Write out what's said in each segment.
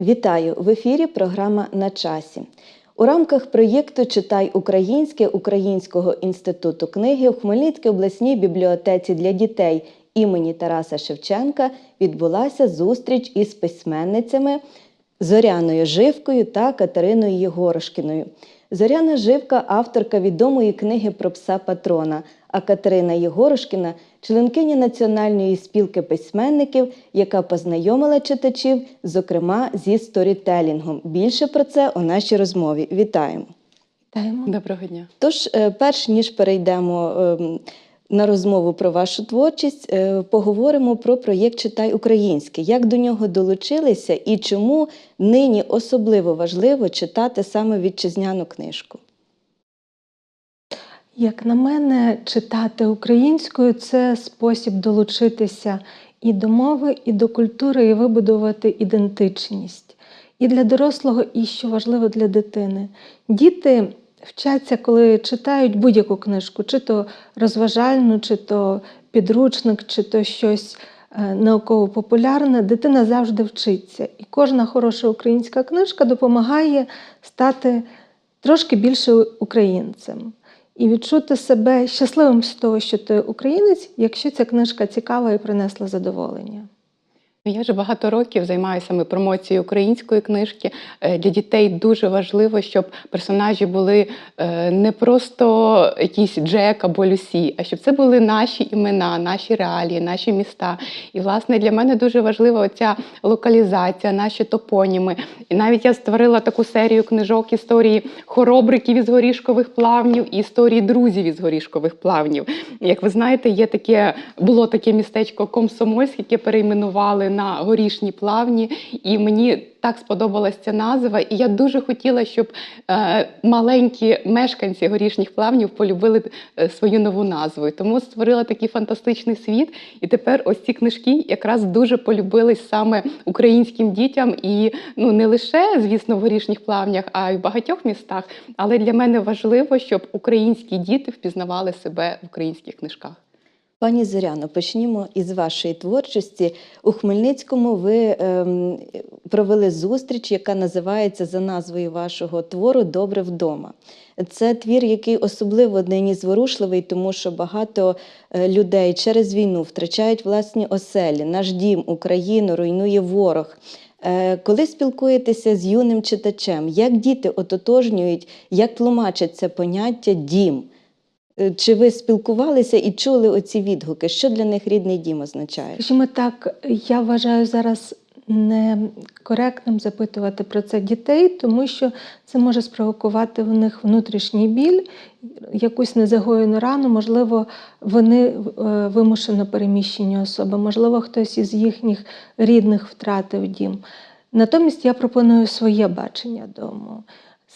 Вітаю! В ефірі програма на часі. У рамках проєкту Читай українське Українського інституту книги у Хмельницькій обласній бібліотеці для дітей імені Тараса Шевченка відбулася зустріч із письменницями Зоряною Живкою та Катериною Єгорошкіною. Зоряна Живка авторка відомої книги про пса Патрона, а Катерина Єгорошкіна членкиня Національної спілки письменників, яка познайомила читачів, зокрема зі сторітелінгом. Більше про це у нашій розмові. Вітаємо! Вітаємо. Доброго дня. Тож, е, перш ніж перейдемо ем, на розмову про вашу творчість, е, поговоримо про проєкт Читай українське. Як до нього долучилися і чому нині особливо важливо читати саме вітчизняну книжку? Як на мене, читати українською це спосіб долучитися і до мови, і до культури, і вибудувати ідентичність. І для дорослого, і що важливо для дитини. Діти вчаться, коли читають будь-яку книжку, чи то розважальну, чи то підручник, чи то щось е, науково-популярне, дитина завжди вчиться. І кожна хороша українська книжка допомагає стати трошки більше українцем і відчути себе щасливим з того, що ти українець, якщо ця книжка цікава і принесла задоволення. Я вже багато років займаюся саме промоцією української книжки. Е, Для дітей дуже важливо, щоб персонажі були е, не просто якісь Джек або Люсі, а щоб це були наші імена, наші реалії, наші міста. І, власне, для мене дуже важлива ця локалізація, наші топоніми. І навіть я створила таку серію книжок історії хоробриків із горішкових плавнів і історії друзів із горішкових плавнів. Як ви знаєте, є таке було таке містечко Комсомольськ, яке перейменували на горішні плавні, і мені так сподобалася ця назва. І я дуже хотіла, щоб е, маленькі мешканці горішніх плавнів полюбили е, свою нову назву. Тому створила такий фантастичний світ. І тепер ось ці книжки якраз дуже полюбились саме українським дітям, і ну не лише, звісно, в горішніх плавнях, а й в багатьох містах. Але для мене важливо, щоб українські діти впізнавали себе в українських книжках. Пані Зоряно, почнімо із вашої творчості. У Хмельницькому ви ем, провели зустріч, яка називається за назвою вашого твору Добре вдома. Це твір, який особливо нині зворушливий, тому що багато е, людей через війну втрачають власні оселі, наш дім, Україну руйнує ворог. Е, Коли спілкуєтеся з юним читачем, як діти ототожнюють, як тлумачать це поняття дім? Е, Чи ви спілкувалися і чули оці відгуки? Що для них рідний дім означає? Скажімо так, я вважаю зараз некоректним запитувати про це дітей, тому що це може спровокувати в них внутрішній біль, якусь незагоєну рану, можливо, вони е, вимушено переміщені особи, можливо, хтось із їхніх рідних втратив дім. Натомість я пропоную своє бачення дому.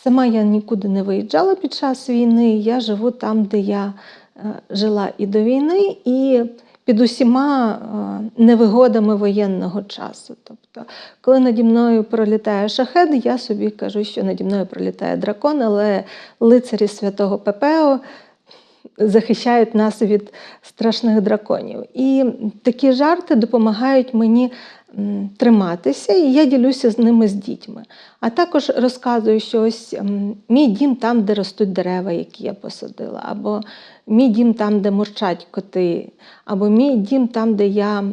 Сама я нікуди не виїжджала під час війни. Я живу там, де я е, жила і до війни, і під усіма е, невигодами воєнного часу. Тобто, коли наді мною пролітає шахет, я собі кажу, що наді мною пролітає дракон, але лицарі святого Пепео захищають нас від страшних драконів. І такі жарти допомагають мені триматися, і я ділюся з ними з дітьми. А також розказую, що ось мій дім там, де ростуть дерева, які я посадила, або мій дім там, де мурчать коти, або мій дім там, де я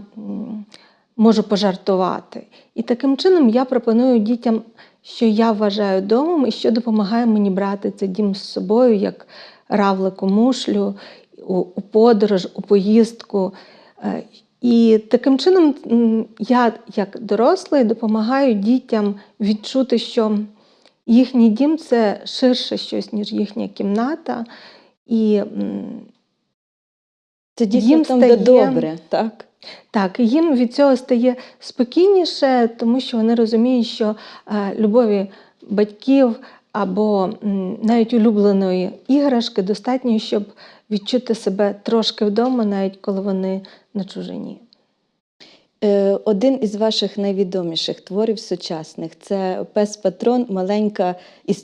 можу пожартувати. І таким чином я пропоную дітям, що я вважаю домом і що допомагає мені брати цей дім з собою, як равлику мушлю, у, у подорож, у поїздку. Е, І таким чином я, як дорослий, допомагаю дітям відчути, що їхній дім це ширше щось, ніж їхня кімната. І Це дійсно Їм там, де добре, так? так, їм від цього стає спокійніше, тому що вони розуміють, що е, любові батьків або навіть улюбленої іграшки достатньо, щоб відчути себе трошки вдома, навіть коли вони на чужині. Е, Один із ваших найвідоміших творів сучасних це Пес Патрон, маленька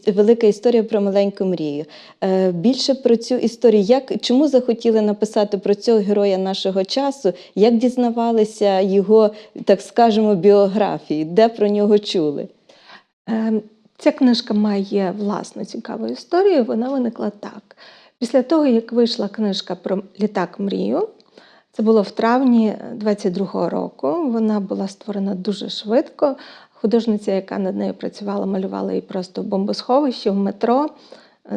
велика історія про маленьку мрію. Е, Більше про цю історію. Як чому захотіли написати про цього героя нашого часу? Як дізнавалися його, так скажемо, біографії? Де про нього чули? Е, Ця книжка має власну цікаву історію. Вона виникла так. Після того, як вийшла книжка про літак мрію, це було в травні 22-го року. Вона була створена дуже швидко. Художниця, яка над нею працювала, малювала її просто в бомбосховищі, в метро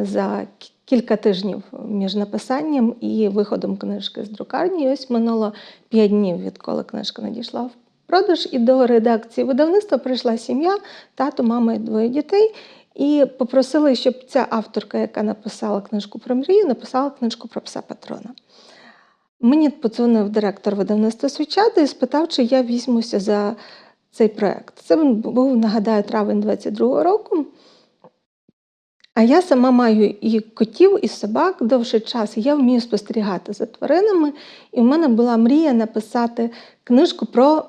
за кілька тижнів між написанням і виходом книжки з друкарні. І ось минуло 5 днів, відколи книжка надійшла в продаж, і до редакції видавництва прийшла сім'я, тато, мама і двоє дітей. І попросили, щоб ця авторка, яка написала книжку про мрію, написала книжку про пса патрона. Мені подзвонив директор видавництва Свічати і спитав, чи я візьмуся за цей проект. Це був, нагадаю, травень 22-го року. А я сама маю і котів, і собак довший час. Я вмію спостерігати за тваринами. І в мене була мрія написати книжку про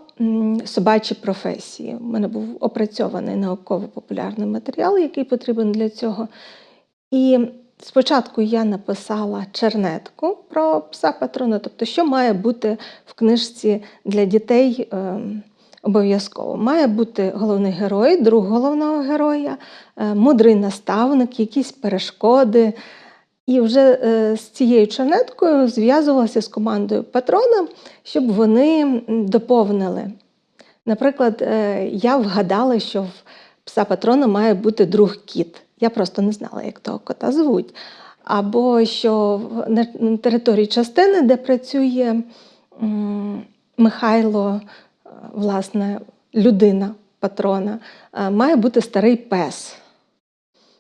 собачі професії. У мене був опрацьований науково-популярний матеріал, який потрібен для цього. І спочатку я написала чернетку про пса патрона, тобто, що має бути в книжці для дітей. ем, Обов'язково має бути головний герой, друг головного героя, е, мудрий наставник, якісь перешкоди. І вже е, з цією чернеткою зв'язувалася з командою патрона, щоб вони доповнили. Наприклад, е, я вгадала, що в пса патрона має бути друг кіт. Я просто не знала, як того кота звуть. Або що на території частини, де працює Михайло, е, власне, людина патрона, має бути старий пес,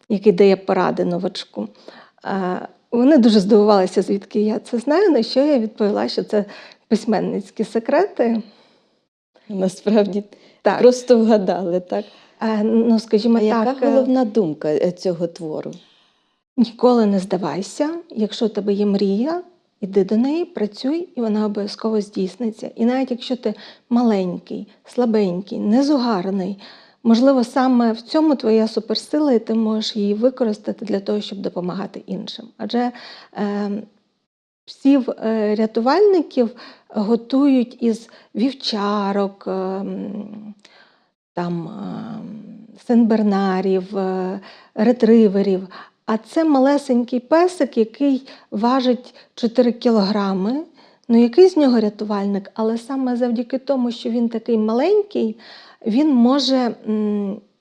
який дає поради новачку. Вони дуже здивувалися, звідки я це знаю, на що я відповіла, що це письменницькі секрети. Насправді Так, просто вгадали, так? Е, ну, скажімо А яка так, е, головна думка е, цього твору? ніколи не здавайся, якщо у тебе є мрія, іди до неї, працюй, і вона обов'язково здійсниться. І навіть якщо ти маленький, слабенький, незугарний, можливо, саме в цьому твоя суперсила, і ти можеш її використати для того, щоб допомагати іншим. Адже е, псів рятувальників готують із вівчарок, е, там, е, сенбернарів, е, ретриверів. А це малесенький песик, який важить 4 кілограми. Ну, який з нього рятувальник? Але саме завдяки тому, що він такий маленький, він може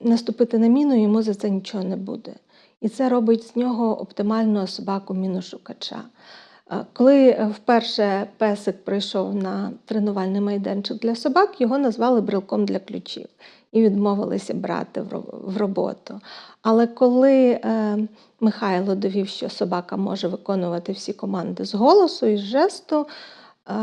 наступити на міну, йому за це нічого не буде. І це робить з нього оптимального собаку міношукача. Коли е, вперше песик прийшов на тренувальний майданчик для собак, його назвали брелком для ключів і відмовилися брати в роботу. Але коли е, Михайло довів, що собака може виконувати всі команди з голосу і з жесту, е,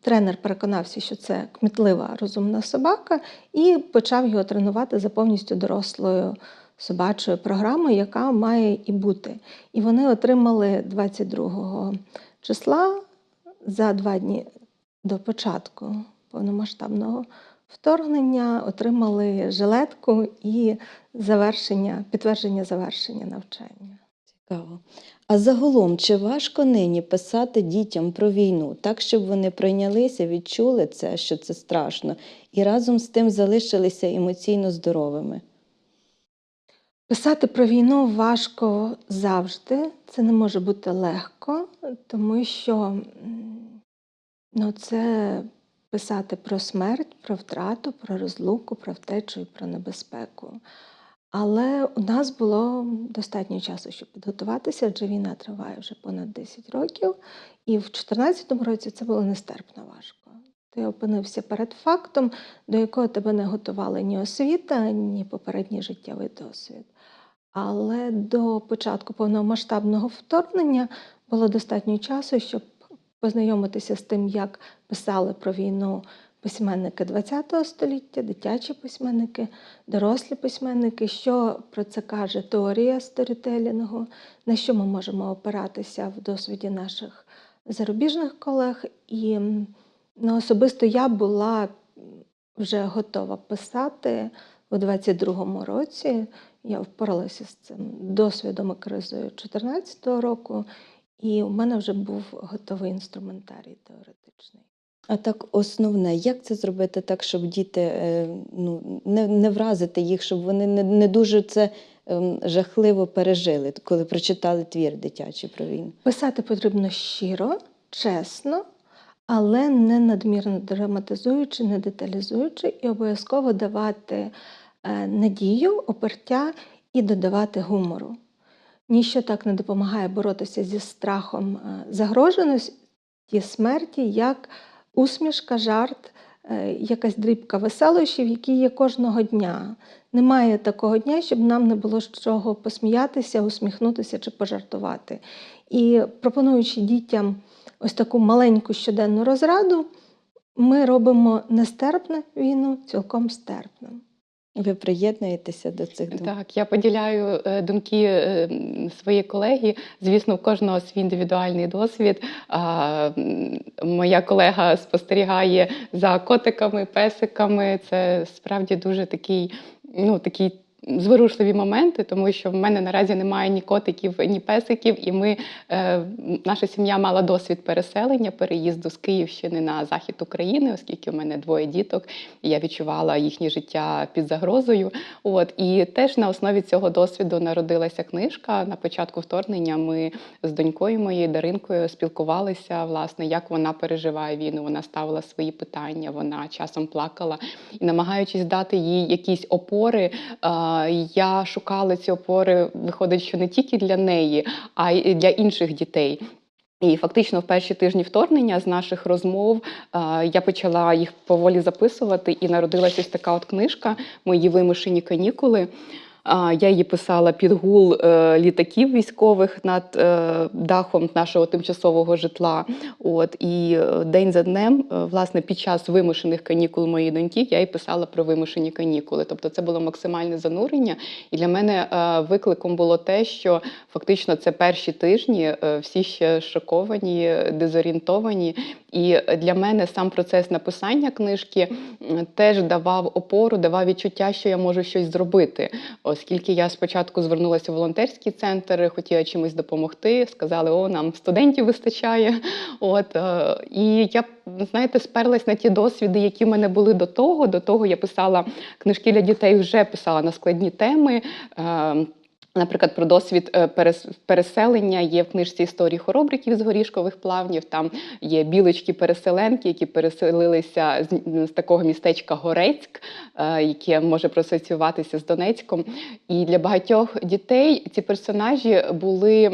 тренер переконався, що це кмітлива розумна собака, і почав його тренувати за повністю дорослою собачою програмою, яка має і бути. І вони отримали 22 числа за два дні до початку повномасштабного вторгнення, отримали жилетку і завершення, підтвердження завершення навчання. Цікаво. А загалом, чи важко нині писати дітям про війну, так, щоб вони прийнялися, відчули це, що це страшно, і разом з тим залишилися емоційно здоровими? Писати про війну важко завжди. Це не може бути легко, тому що ну, це писати про смерть, про втрату, про розлуку, про втечу і про небезпеку. Але у нас було достатньо часу, щоб підготуватися, адже війна триває вже понад 10 років, і в 2014 році це було нестерпно важко. Ти опинився перед фактом, до якого тебе не готували ні освіта, ні попередній життєвий досвід. Але до початку повномасштабного вторгнення було достатньо часу, щоб познайомитися з тим, як писали про війну письменники ХХ століття, дитячі письменники, дорослі письменники, що про це каже теорія сторітелінгу, на що ми можемо опиратися в досвіді наших зарубіжних колег. І ну, особисто я була вже готова писати у 22-му році. Я впоралася з цим досвідом і кризою 2014 року, і у мене вже був готовий інструментарій теоретичний. А так основне, як це зробити так, щоб діти е, ну, не, не вразити їх, щоб вони не, не дуже це ем, жахливо пережили, коли прочитали твір дитячий про війну? Писати потрібно щиро, чесно, але не надмірно драматизуючи, не деталізуючи, і обов'язково давати е, надію, опертя і додавати гумору. Ніщо так не допомагає боротися зі страхом е, загроженості смерті, як усмішка, жарт, е, якась дрібка веселощів, які є кожного дня. Немає такого дня, щоб нам не було з чого посміятися, усміхнутися чи пожартувати. І пропонуючи дітям ось таку маленьку щоденну розраду, ми робимо нестерпне війну цілком стерпним. Ви приєднуєтеся до цих думок? Так, я поділяю е, думки е, своєї колеги. Звісно, у кожного свій індивідуальний досвід. Моя колега спостерігає за котиками, песиками. Це справді дуже такий, ну такий. Зворушливі моменти, тому що в мене наразі немає ні котиків, ні песиків, і ми, е, наша сім'я мала досвід переселення, переїзду з Київщини на захід України, оскільки в мене двоє діток, і я відчувала їхнє життя під загрозою. От і теж на основі цього досвіду народилася книжка. На початку вторгнення ми з донькою моєю Даринкою спілкувалися, власне, як вона переживає війну. Вона ставила свої питання, вона часом плакала і намагаючись дати їй якісь опори. е, Я шукала ці опори, виходить, що не тільки для неї, а й для інших дітей. І фактично в перші тижні вторгнення з наших розмов я почала їх поволі записувати, і народилася ось така от книжка Мої вимушені канікули. Я її писала під гул е, літаків військових над е, дахом нашого тимчасового житла. От і е, день за днем, власне, під час вимушених канікул моєї доньки, я їй писала про вимушені канікули. Тобто, це було максимальне занурення. І для мене викликом було те, що фактично це перші тижні, всі ще шоковані, дезорієнтовані. І для мене сам процес написання книжки теж давав опору, давав відчуття, що я можу щось зробити. Оскільки я спочатку звернулася в волонтерський центр, хотіла чимось допомогти. Сказали, о, нам студентів вистачає. От е, і я знаєте, сперлась на ті досвіди, які в мене були до того. До того я писала книжки для дітей, вже писала на складні теми. Наприклад, про досвід е, переселення є в книжці історії хоробриків з горішкових плавнів. Там є білочки-переселенки, які переселилися з, з такого містечка Горецьк, е, яке може просоціюватися з Донецьком. І для багатьох дітей ці персонажі були.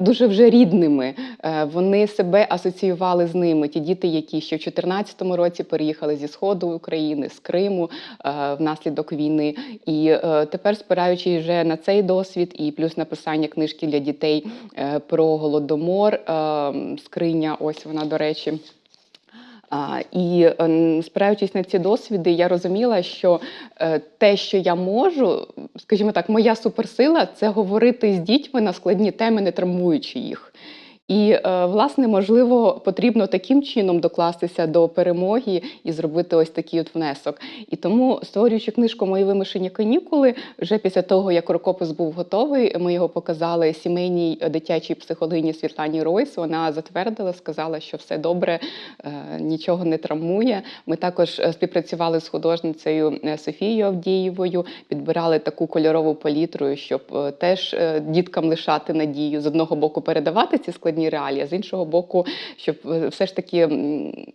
Дуже вже рідними, Е, вони себе асоціювали з ними. Ті діти, які ще в 2014 році переїхали зі сходу України, з Криму е, внаслідок війни. І е, тепер, спираючись вже на цей досвід, і плюс написання книжки для дітей про голодомор, е, скриня, ось вона до речі. І е, спираючись на ці досвіди, я розуміла, що е, те, що я можу, скажімо так, моя суперсила це говорити з дітьми на складні теми, не травмуючи їх. І, е, власне, можливо, потрібно таким чином докластися до перемоги і зробити ось такий от внесок. І тому, створюючи книжку Мої вимушені канікули, вже після того, як рукопис був готовий, ми його показали сімейній е, дитячій психологині Світлані Ройс. Вона затвердила, сказала, що все добре, е, нічого не травмує. Ми також співпрацювали з художницею Софією Авдієвою, підбирали таку кольорову палітру, щоб теж діткам лишати надію з одного боку передавати ці складні реалії, а з іншого боку, щоб е, все ж таки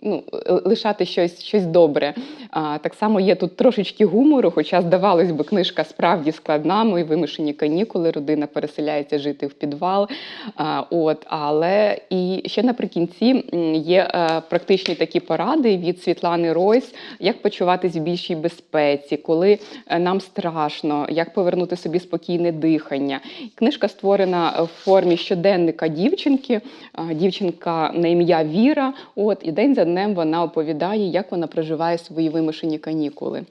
ну, е, лишати щось, щось добре. А, так само є тут трошечки гумору, хоча, здавалось би, книжка справді складна. Мої вимушені канікули, родина переселяється жити в підвал. А, от, але і ще наприкінці є е, практичні такі поради від Світлани Ройс, як почуватись в більшій безпеці, коли нам страшно, як повернути собі спокійне дихання. Книжка створена в формі щоденника дівчинки. А, Дівчинка на ім'я Віра. От і день за днем вона оповідає, як вона проживає свої вимушені канікули.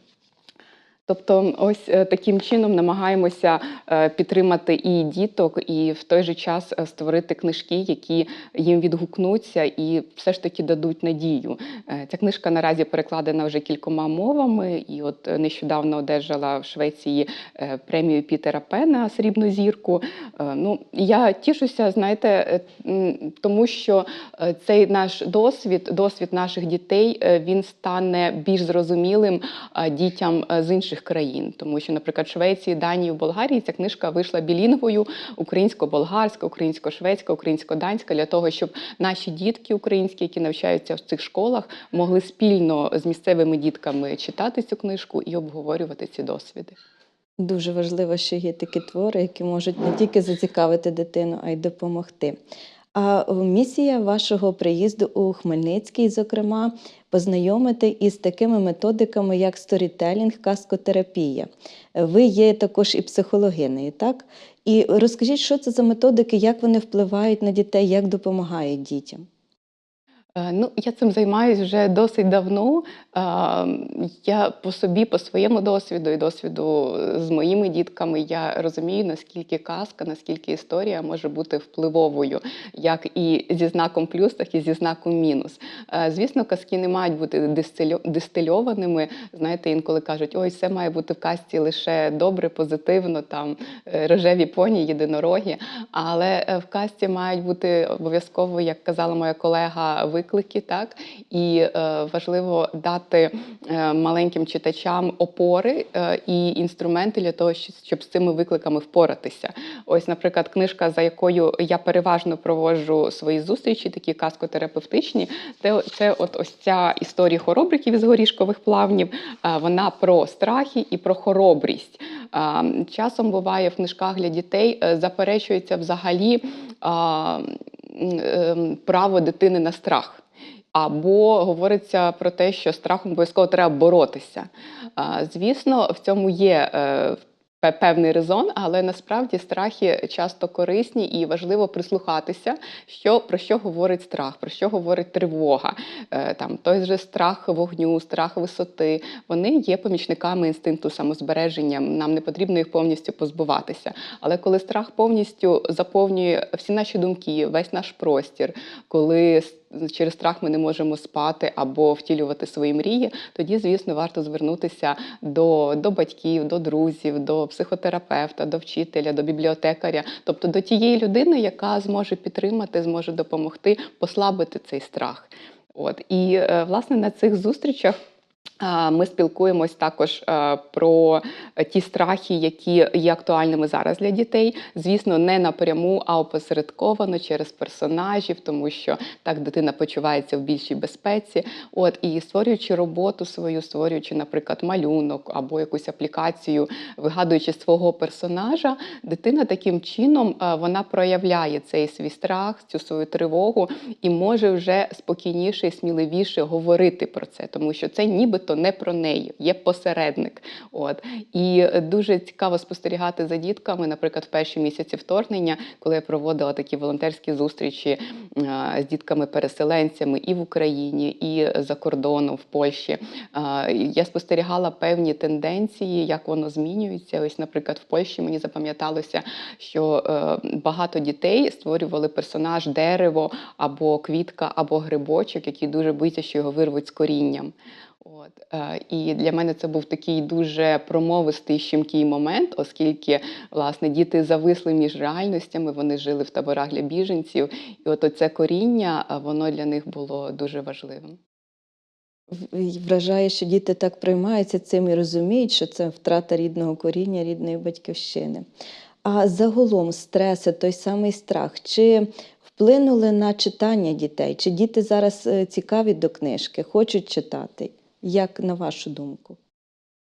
Тобто, ось е, таким чином намагаємося е, підтримати і діток, і в той же час е, створити книжки, які їм відгукнуться і все ж таки дадуть надію. Ця книжка наразі перекладена вже кількома мовами, і от нещодавно одержала в Швеції премію Пітера Пена Срібну зірку. Ну, я тішуся, знаєте, тому що цей наш досвід, досвід наших дітей, він стане більш зрозумілим дітям з інших країн. Тому що, наприклад, Швеції, Данії, в Болгарії ця книжка вийшла білінгвою українсько-болгарська, українсько-шведська, українсько-данська для того, щоб наші дітки українські, які навчаються в цих школах, могли спільно з місцевими дітками читати цю книжку і обговорювати ці досвіди. Дуже важливо, що є такі твори, які можуть не тільки зацікавити дитину, а й допомогти. А місія вашого приїзду у Хмельницький, зокрема, познайомити із такими методиками, як сторітелінг, каскотерапія. Ви є також і психологинею, так? І розкажіть, що це за методики, як вони впливають на дітей, як допомагають дітям? Е, Ну, я цим займаюся вже досить давно. Я по собі, по своєму досвіду і досвіду з моїми дітками, я розумію, наскільки казка, наскільки історія може бути впливовою, як і зі знаком плюс, так і зі знаком мінус. Е, Звісно, казки не мають бути дистильованими. Знаєте, інколи кажуть, ой, все має бути в казці лише добре, позитивно, там е, рожеві поні, єдинороги. Але е, в казці мають бути обов'язково, як казала моя колега, виклики, так і важливо дати е, маленьким читачам опори е, і інструменти для того, щоб з цими викликами впоратися. Ось, наприклад, книжка, за якою я переважно проводжу свої зустрічі, такі казкотерапевтичні, це, це от ось ця історія хоробриків із горішкових плавнів. е, Вона про страхи і про хоробрість. Часом буває в книжках для дітей заперечується взагалі ем, право дитини на страх. Або говориться про те, що страхом обов'язково треба боротися. Звісно, в цьому є е, певний резон, але насправді страхи часто корисні і важливо прислухатися, що, про що говорить страх, про що говорить тривога. Е, Там, той же страх вогню, страх висоти. Вони є помічниками інстинкту самозбереження. Нам не потрібно їх повністю позбуватися. Але коли страх повністю заповнює всі наші думки, весь наш простір, коли через страх ми не можемо спати або втілювати свої мрії, тоді, звісно, варто звернутися до, до батьків, до друзів, до психотерапевта, до вчителя, до бібліотекаря, тобто до тієї людини, яка зможе підтримати, зможе допомогти послабити цей страх. От і е, власне на цих зустрічах. Ми спілкуємось також про ті страхи, які є актуальними зараз для дітей. Звісно, не напряму, а опосередковано через персонажів, тому що так дитина почувається в більшій безпеці. От і створюючи роботу свою, створюючи, наприклад, малюнок або якусь аплікацію, вигадуючи свого персонажа, дитина таким чином вона проявляє цей свій страх, цю свою тривогу і може вже спокійніше і сміливіше говорити про це, тому що це нібито не про неї, є посередник. От і дуже цікаво спостерігати за дітками, наприклад, в перші місяці вторгнення, коли я проводила такі волонтерські зустрічі е, з дітками-переселенцями і в Україні, і за кордоном в Польщі. Е, Я спостерігала певні тенденції, як воно змінюється. Ось, наприклад, в Польщі мені запам'яталося, що е, багато дітей створювали персонаж дерево або квітка, або грибочок, який дуже боїться, що його вирвуть з корінням. Е, і для мене це був такий дуже промовистий щемкий момент, оскільки власне діти зависли між реальностями, вони жили в таборах для біженців, і от оце коріння е, воно для них було дуже важливим. Вражає, що діти так приймаються цим і розуміють, що це втрата рідного коріння, рідної батьківщини. А загалом стреси, той самий страх, чи вплинули на читання дітей? Чи діти зараз е, цікаві до книжки, хочуть читати? Як на вашу думку?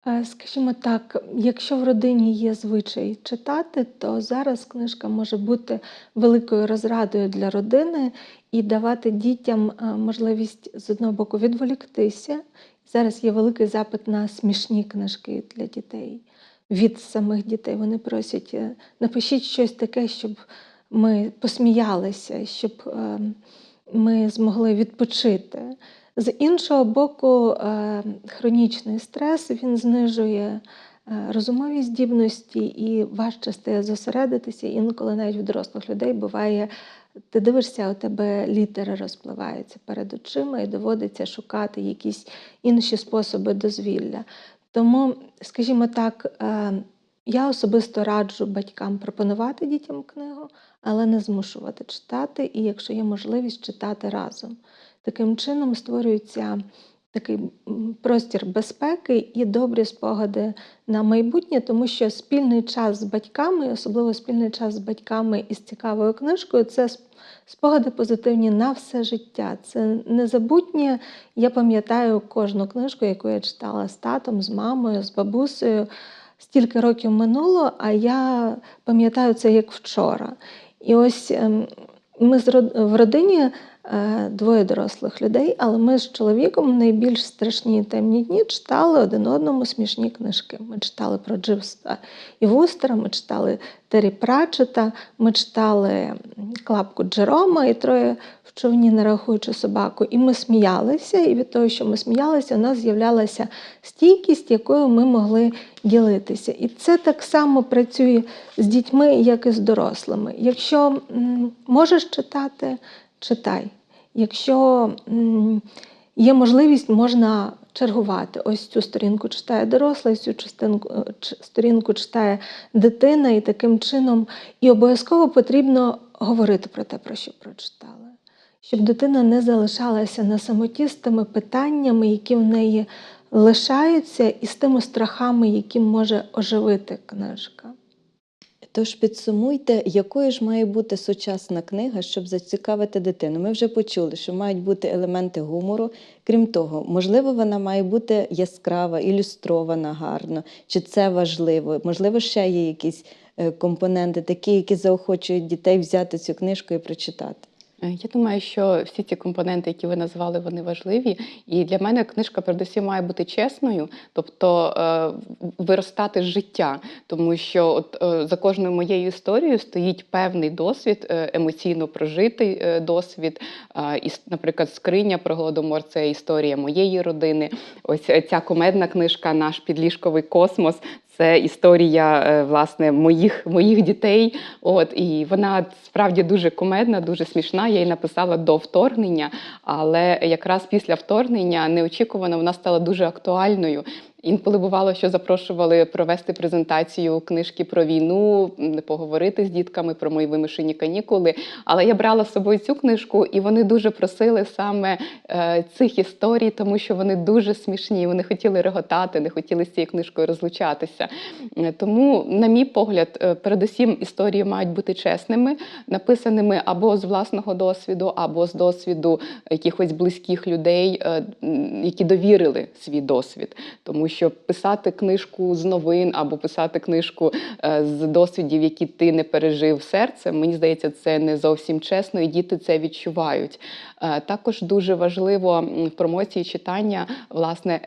Е, Скажімо так, якщо в родині є звичай читати, то зараз книжка може бути великою розрадою для родини і давати дітям е, можливість з одного боку відволіктися. Зараз є великий запит на смішні книжки для дітей від самих дітей. Вони просять, е, напишіть щось таке, щоб ми посміялися, щоб е, ми змогли відпочити. З іншого боку, е, хронічний стрес він знижує е, розумові здібності і важче стає зосередитися. Інколи навіть у дорослих людей буває, ти дивишся, у тебе літери розпливаються перед очима, і доводиться шукати якісь інші способи дозвілля. Тому, скажімо так, е, я особисто раджу батькам пропонувати дітям книгу, але не змушувати читати, і якщо є можливість читати разом. Таким чином створюється такий простір безпеки і добрі спогади на майбутнє, тому що спільний час з батьками, особливо спільний час з батьками із цікавою книжкою, це спогади позитивні на все життя. Це незабутнє. Я пам'ятаю кожну книжку, яку я читала з татом, з мамою, з бабусею. Стільки років минуло, а я пам'ятаю це як вчора. І ось ем, ми в родині е, двоє дорослих людей, але ми з чоловіком найбільш страшні темні дні читали один одному смішні книжки. Ми читали про Дживста і Вустера, ми читали Террі Прачета, ми читали клапку Джерома і троє човні, не рахуючи собаку. І ми сміялися, і від того, що ми сміялися, у нас з'являлася стійкість, якою ми могли ділитися. І це так само працює з дітьми, як і з дорослими. Якщо можеш читати, читай. Якщо є можливість, можна чергувати. Ось цю сторінку читає доросла, цю частинку, е, сторінку читає дитина, і таким чином і обов'язково потрібно говорити про те, про що прочитали. Щоб дитина не залишалася на самоті з тими питаннями, які в неї лишаються, і з тими страхами, які може оживити книжка. Тож підсумуйте, якою ж має бути сучасна книга, щоб зацікавити дитину. Ми вже почули, що мають бути елементи гумору. Крім того, можливо, вона має бути яскрава, ілюстрована гарно. Чи це важливо? Можливо, ще є якісь е, компоненти, такі, які заохочують дітей взяти цю книжку і прочитати. Е, Я думаю, що всі ці компоненти, які ви назвали, вони важливі. І для мене книжка передусім має бути чесною, тобто е, виростати з життя, тому що от е, за кожною моєю історією стоїть певний досвід, емоційно прожитий досвід. І, наприклад, скриня про голодомор це історія моєї родини. Ось ця комедна книжка Наш підліжковий космос. Це історія е, власне моїх, моїх дітей. От і вона справді дуже кумедна, дуже смішна. Я її написала до вторгнення, але якраз після вторгнення неочікувано вона стала дуже актуальною. Інколи бувало, що запрошували провести презентацію книжки про війну, поговорити з дітками про мої вимушені канікули. Але я брала з собою цю книжку, і вони дуже просили саме е, цих історій, тому що вони дуже смішні. Вони хотіли реготати, не хотіли з цією книжкою розлучатися. Е, Тому, на мій погляд, е, передусім історії мають бути чесними, написаними або з власного досвіду, або з досвіду якихось близьких людей, е, які довірили свій досвід. Тому що писати книжку з новин або писати книжку е, з досвідів, які ти не пережив серцем, мені здається, це не зовсім чесно, і діти це відчувають. Е, Також дуже важливо в промоції читання, власне.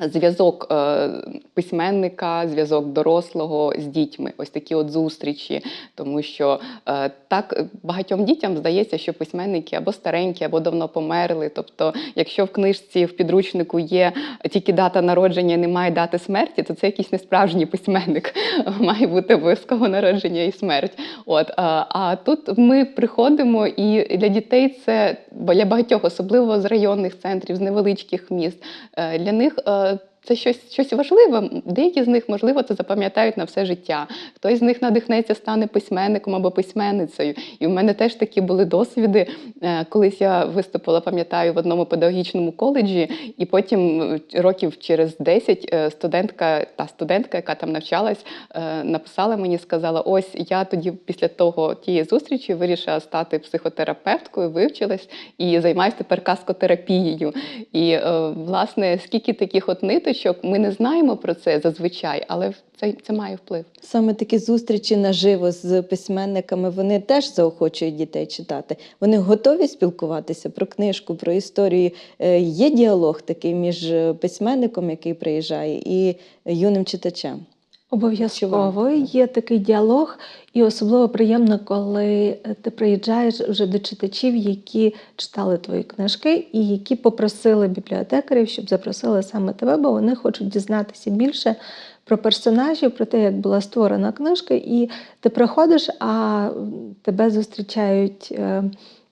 Зв'язок е, письменника, зв'язок дорослого з дітьми, ось такі от зустрічі. Тому що е, так багатьом дітям здається, що письменники або старенькі, або давно померли. Тобто, якщо в книжці в підручнику є тільки дата народження, немає дати смерті, то це якийсь несправжній письменник. Має бути обов'язково народження і смерть. От а, а тут ми приходимо, і для дітей це для багатьох, особливо з районних центрів, з невеличких міст. е, Для них е, це щось, щось важливе. Деякі з них, можливо, це запам'ятають на все життя. Хтось з них надихнеться, стане письменником або письменницею. І в мене теж такі були досвіди. Е, Колись я виступила, пам'ятаю, в одному педагогічному коледжі, і потім е, років через 10 е, студентка, та студентка, яка там навчалась, написала мені, сказала: ось я тоді після того тієї зустрічі вирішила стати психотерапевткою, вивчилась і займаюся тепер каскотерапією. І власне, скільки таких от ниточок, ми не знаємо про це зазвичай, але це, це має вплив. Саме такі зустрічі наживо з письменниками вони теж заохочують дітей читати. Вони готові спілкуватися про книжку, про історію. Е, Є діалог такий між письменником, який приїжджає, і юним читачем. Обов'язково є такий діалог, і особливо приємно, коли е, ти приїжджаєш вже до читачів, які читали твої книжки, і які попросили бібліотекарів, щоб запросили саме тебе, бо вони хочуть дізнатися більше про персонажів, про те, як була створена книжка, і ти приходиш, а тебе зустрічають.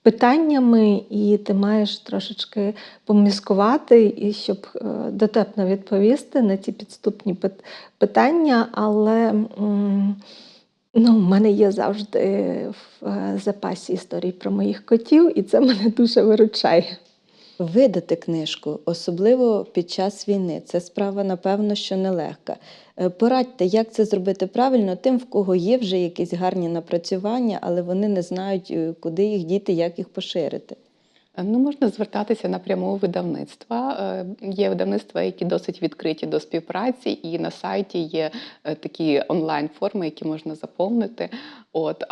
Питаннями, і ти маєш трошечки поміскувати, і щоб е, дотепно відповісти на ці підступні пит- питання, але ну, в мене є завжди в е, запасі історії про моїх котів, і це мене дуже виручає. Видати книжку, особливо під час війни, це справа, напевно, що нелегка. Е, Порадьте, як це зробити правильно тим, в кого є вже якісь гарні напрацювання, але вони не знають, е, куди їх діти, як їх поширити. Ну, можна звертатися напряму у видавництва. Е, Є видавництва, які досить відкриті до співпраці, і на сайті є е, такі онлайн-форми, які можна заповнити. От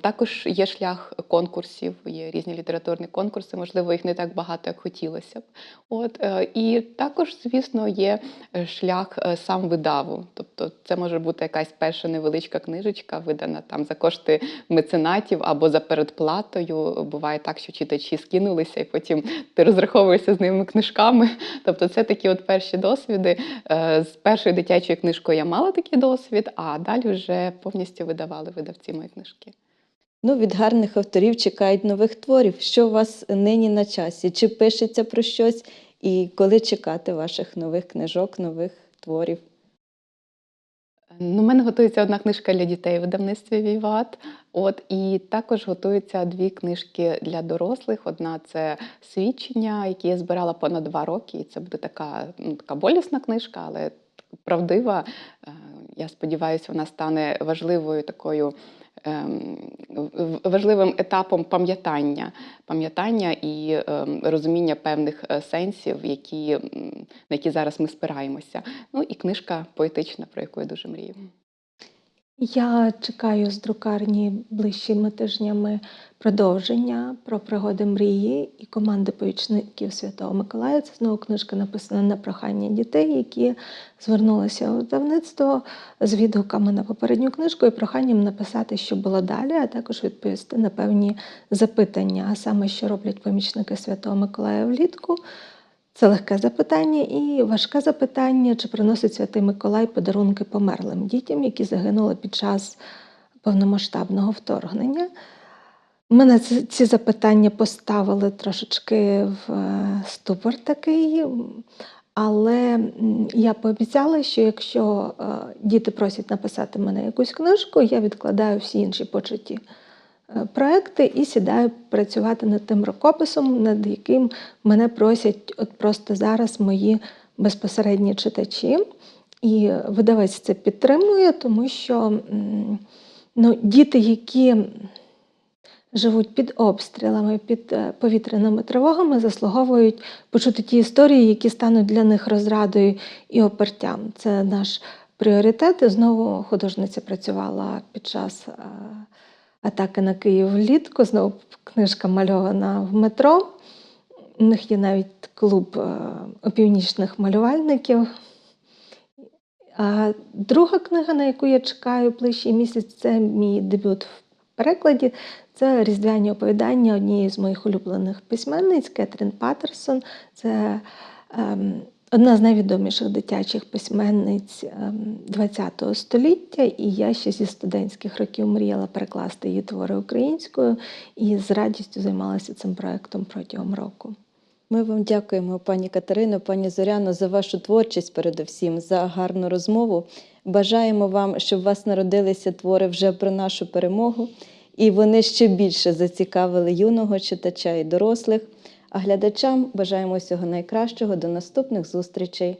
також є шлях конкурсів, є різні літературні конкурси. Можливо, їх не так багато, як хотілося б. От е, і також, звісно, є шлях сам видаву. Тобто, це може бути якась перша невеличка книжечка, видана там за кошти меценатів або за передплатою. Буває так, що читачі скинулися, і потім ти розраховуєшся з ними книжками. Тобто, це такі от перші досвіди. Е, З першою дитячою книжкою я мала такий досвід, а далі вже повністю видавали видавці мої книжки. Ну, від гарних авторів чекають нових творів. Що у вас нині на часі? Чи пишеться про щось? І коли чекати ваших нових книжок, нових творів? Ну, у мене готується одна книжка для дітей в видавництві Віват. От і також готуються дві книжки для дорослих. Одна це свідчення, які я збирала понад два роки. І це буде така, ну, така болісна книжка, але правдива. Е, Я сподіваюся, вона стане важливою такою. ем, Важливим етапом пам'ятання, пам'ятання і ем, розуміння певних е, сенсів, які, на які зараз ми спираємося. Ну і книжка поетична, про яку я дуже мрію. Я чекаю з друкарні ближчими тижнями продовження про пригоди мрії і команди помічників Святого Миколая. Це знову книжка написана на прохання дітей, які звернулися у видавництво з відгуками на попередню книжку і проханням написати, що було далі, а також відповісти на певні запитання, а саме, що роблять помічники Святого Миколая влітку. Це легке запитання і важке запитання, чи приносить Святий Миколай подарунки померлим дітям, які загинули під час повномасштабного вторгнення. Мене ці, запитання поставили трошечки в е, ступор такий, але я пообіцяла, що якщо е, діти просять написати мене якусь книжку, я відкладаю всі інші почуті е, проекти і сідаю працювати над тим рукописом, над яким мене просять от просто зараз мої безпосередні читачі. І видавець це підтримує, тому що ну, діти, які живуть під обстрілами, під е, повітряними тривогами, заслуговують почути ті історії, які стануть для них розрадою і опертям. Це наш пріоритет. І знову художниця працювала під час е, атаки на Київ влітку. Знову книжка мальована в метро. У них є навіть клуб е, опівнічних малювальників. А друга книга, на яку я чекаю ближчий місяць, це мій дебют в перекладі. Це різдвяні оповідання однієї з моїх улюблених письменниць Кетрін Паттерсон. Це ем, одна з найвідоміших дитячих письменниць ем, ХХ століття, і я ще зі студентських років мріяла перекласти її твори українською і з радістю займалася цим проектом протягом року. Ми вам дякуємо, пані Катерино, пані Зоряно, за вашу творчість, передусім, за гарну розмову. Бажаємо вам, щоб у вас народилися твори вже про нашу перемогу, і вони ще більше зацікавили юного читача і дорослих. А глядачам бажаємо всього найкращого до наступних зустрічей.